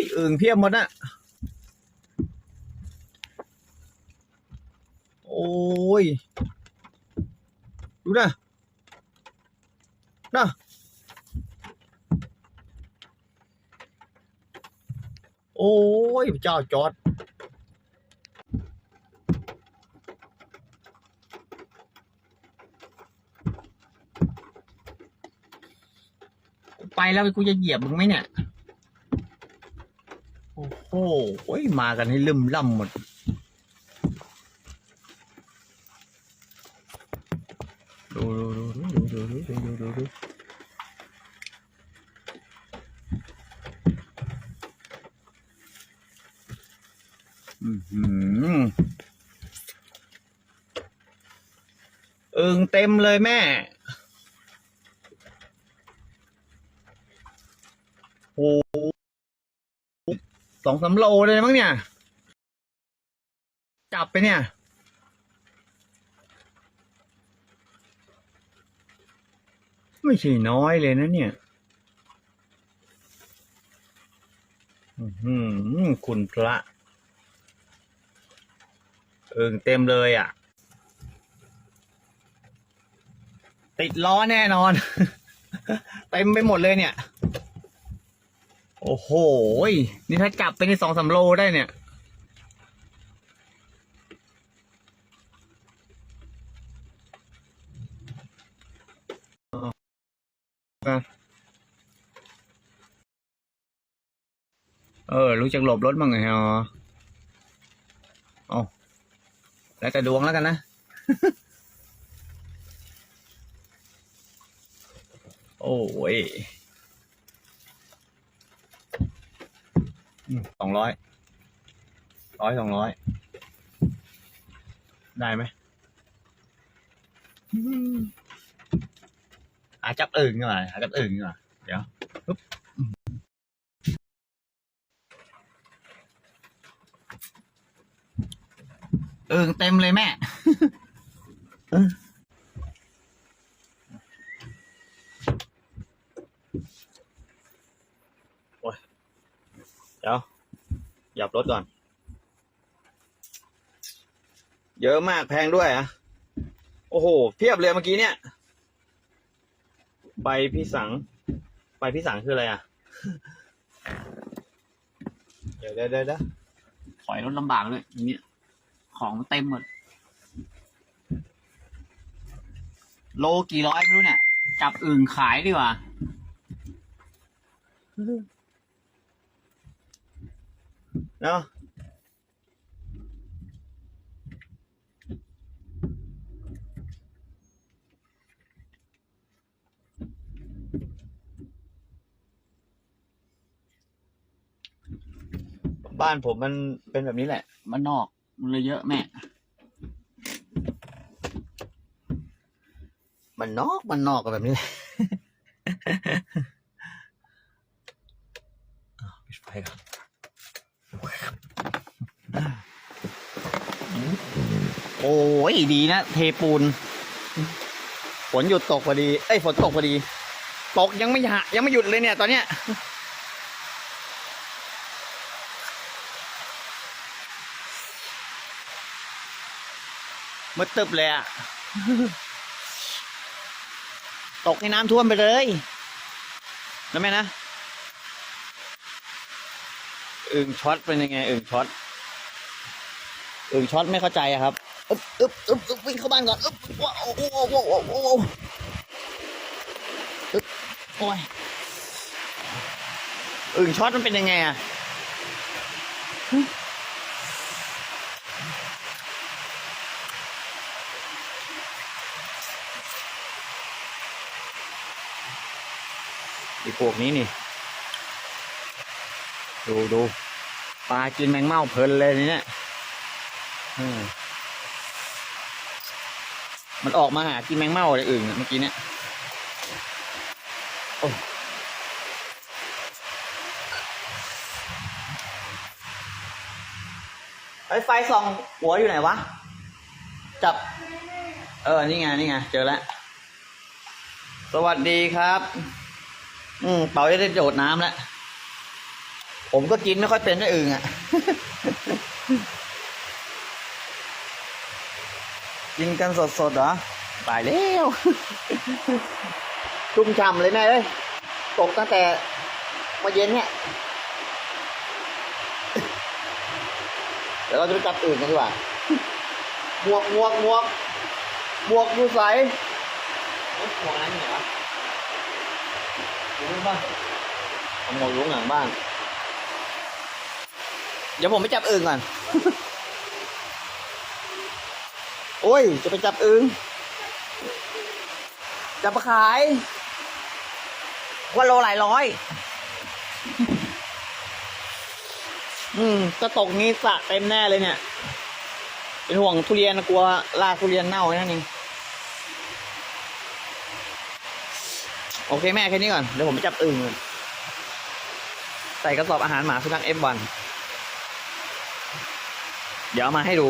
ยอึ่งเพียบหมดน่ะโอ้ย ดูนะนะโอ้ยเจ้าจอดไปแล้วกูจะเหยียบมึงไหมเนี่ย โอ้โยมากันให้ลืมล่ำหมด ดูดูดูดูดูดูดูดูดูอือหือเอิงเต็มเลยแม่ โอ้ สองสามโลเลยมั้งเนี่ย จับไปเนี่ย ไม่ใช่น้อยเลยนะเนี่ยอือหือคุณพระ เอิงเต็มเลยอะ ติดล้อแน่นอน เต็มไปหมดเลยเนี่ย โอ้โห นี่ถ้าจับไปในสองสามโลได้เนี่ย เออ รู้จักหลบรถมั้งไงฮะเอแล้วแต่ดวงแล้วกันนะโอ้ยสอง ร้อยร้อยสองร้อยได้ไหมอาจับอึ่งกว่าหาจับอึ่งกว่าเดี๋ยวปึ๊บเอิงเต็มเลยแม่โอ้ยเดี๋ยว หยับรถก่อน เยอะมากแพงด้วยอะ โอ้โห เพียบเลยเมื่อกี้เนี่ย ใบพี่สัง ใบพี่สังคืออะไรอะ เดี๋ยวเดี๋ยวเดี๋ยวถอยรถลำบากเลยอย่างเนี้ย ของเต็มหมด โลกี่ร้อยไม่รู้เนี่ย จับอึ่งขายดีกว่า เนาะบ้านผมมันเป็นแบบนี้แหละ มันนอกมันเลยเยอะแม่ มันนอกมันนอกกันแบบนี้แหละอ้าวปิดไฟก่อน โอ้ยดีนะ เทปูน ฝนหยุดตกพอดี เอ้ยฝนตกพอดี ตกยังไม่หะยังไม่หยุดเลยเนี่ย ตอนเนี้ยมืดตึบเลยอะตกให้น้ำท่วมไปเลยนะแม่นะ อึ่งช็อตเป็นยังไงอึ่งช็อตอึ่งช็อตไม่เข้าใจอะครับอึ๊บอึ๊บอึ๊บอึ๊บวิ่งเข้าบ้านก่อนอึ๊บว้าวโอ้โหโอ้โหโอ้โหอึ๊บโอ้ยอึ่งช็อตมันเป็นยังไงอะไอีพวกนี้นี่ ดูดูปลากินแมงเม่าเพลินเลยนี่เนี่ยมันออกมาหากินแมงเม่าอะไรอื่นเมื่อกี้เนี่ยโอ้ไอ้ไฟส่องหัวอยู่ไหนวะ จับ เออ นี่ไง นี่ไง เจอแล้ว สวัสดีครับ อืมเป๋าจะได้โดดน้ำแล้ว ผมก็กินไม่ค่อยเป็นด้วยอึ่งอะ กินกันสดๆเหรอตายแล้วชุ่มฉ่ำเลยแม่เอ้ยตกตั้งแต่เมื่อเย็นเนี่ยเดี๋ยวเราจะไปจับอื่นกันดีกว่าหมวกหมวกหมวกหมวกดูใสหมวกนั้นเหรออยู่บ้านเอาหมวกอยู่หลังบ้าน เดี๋ยวผมไปจับอึ่งก่อน โอ้ย จะไปจับอึ่งจะมาขายว่าโลหลายร้อย อืมจะตกนี้สะเต็มแน่เลยเนี่ย เป็นห่วงทุเรียนนะกลัวลากทุเรียนเน่านั่นเองโอเคแม่แค่นี้ก่อน เดี๋ยวผมไปจับอึ่งก่อนใส่กระสอบอาหารหมาสุนัขเอฟวัน เดี๋ยวเอามาให้ดู